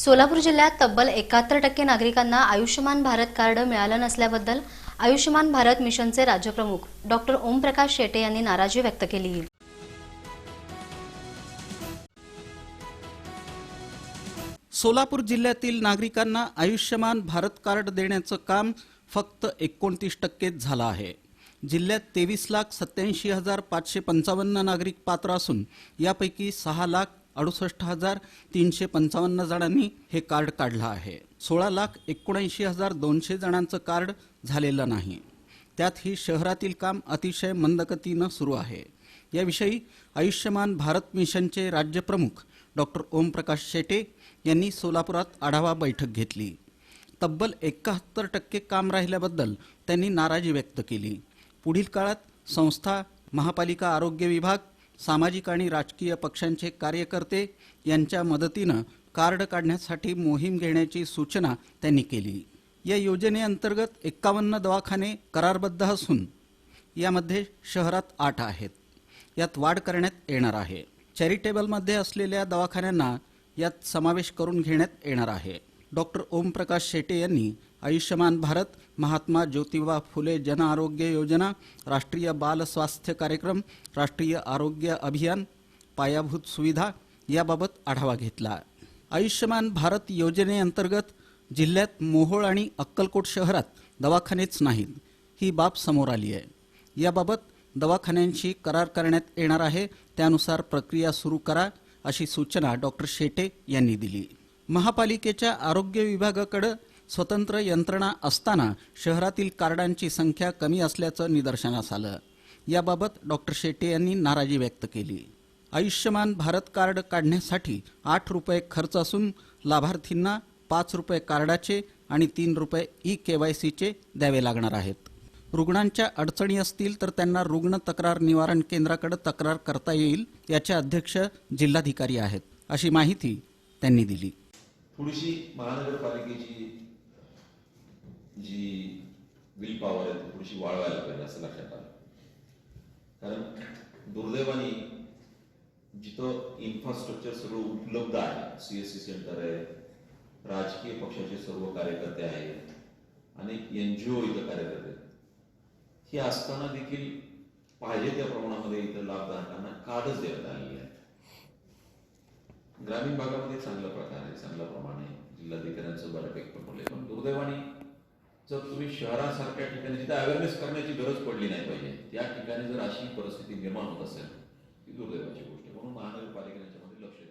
सोलापूर जिल्ह्यात तब्बल एकाहत्तर टक्के नागरिकांना आयुष्यमान भारत कार्ड मिळालं नसल्याबद्दल आयुष्यमान भारत मिशनचे राज्यप्रमुख डॉक्टर ओमप्रकाश शेटे यांनी नाराजी व्यक्त केली. सोलापूर जिल्ह्यातील नागरिकांना आयुष्यमान भारत कार्ड देण्याचं काम फक्त एकोणतीस टक्केच झालं आहे. जिल्ह्यात तेवीस लाख सत्याऐंशी हजार पाचशे पंचावन्न नागरिक पात्र असून यापैकी सहा लाख अडुसष्ट हजार तीनशे पंचावन्न जणांनी हे कार्ड काढलं आहे. सोळा लाख एकोणऐंशी हजार दोनशे जणांचं कार्ड झालेलं नाही. त्यात ही शहरातील काम अतिशय मंदगतीनं सुरू आहे. याविषयी आयुष्यमान भारत मिशनचे राज्यप्रमुख डॉक्टर ओमप्रकाश शेटे यांनी सोलापुरात आढावा बैठक घेतली. तब्बल एकाहत्तर टक्के काम राहिल्याबद्दल त्यांनी नाराजी व्यक्त केली. पुढील काळात संस्था महापालिका आरोग्य विभाग सामाजिक आणि राजकीय पक्षांचे कार्यकर्ते यांच्या मदतीनं कार्ड काढण्यासाठी मोहीम घेण्याची सूचना त्यांनी केली. या योजनेअंतर्गत एक्कावन्न दवाखाने करारबद्ध असून यामध्ये शहरात आठ आहेत. यात वाढ करण्यात येणार आहे. चॅरिटेबलमध्ये असलेल्या दवाखान्यांना यात समावेश करून घेण्यात येणार आहे. डॉक्टर ओमप्रकाश शेटे यांनी आयुष्यमान भारत महात्मा ज्योतिबा फुले जन आरोग्य योजना राष्ट्रीय बाल स्वास्थ्य कार्यक्रम राष्ट्रीय आरोग्य अभियान पायाभूत सुविधा याबाबत आढावा घेतला. आयुष्यमान भारत योजनेअंतर्गत जिल्ह्यात मोहोळ आणि अक्कलकोट शहरात दवाखानेच नाहीत ही बाब समोर आली आहे. याबाबत दवाखान्यांशी करार करण्यात येणार आहे त्यानुसार प्रक्रिया सुरू करा अशी सूचना डॉक्टर शेटे यांनी दिली. महापालिकेच्या आरोग्य विभागाकडं स्वतंत्र यंत्रणा असताना शहरातील कार्डांची संख्या कमी असल्याचं निदर्शनास आलं. याबाबत डॉक्टर शेटे यांनी नाराजी व्यक्त केली. आयुष्यमान भारत कार्ड काढण्यासाठी आठ रुपये खर्च असून लाभार्थींना पाच रुपये कार्डाचे आणि तीन रुपये ई के वाय सीचे द्यावे लागणार आहेत. रुग्णांच्या अडचणी असतील तर त्यांना रुग्ण तक्रार निवारण केंद्राकडे तक्रार करता येईल याचे अध्यक्ष जिल्हाधिकारी आहेत अशी माहिती त्यांनी दिली. थोडीशी महानगरपालिकेची जी विल पॉवर आहे ती थोडीशी वाळवायला पाहिजे असं लक्षात आलं. कारण दुर्दैवाने जिथं इन्फ्रास्ट्रक्चर सगळं उपलब्ध आहे सी एस सी सेंटर आहे राजकीय पक्षाचे सर्व कार्यकर्ते आहेत अनेक एन जी ओ इथं कार्यरत आहेत. हे असताना देखील पाहिजे त्या प्रमाणामध्ये इथं लाभधारकांना कार्डच देण्यात आलेली आहे. ग्रामीण भागामध्ये चांगला प्रकार आहे चांगल्या प्रमाणे जिल्हाधिकाऱ्यांचं बऱ्यापैकी पडले पण दुर्दैवाने जर तुम्ही शहरासारख्या ठिकाणी जिथे अवेअरनेस करण्याची गरज पडली नाही पाहिजे त्या ठिकाणी जर अशी परिस्थिती निर्माण होत असेल ती दुर्दैवाची गोष्ट म्हणून म्हणून लक्ष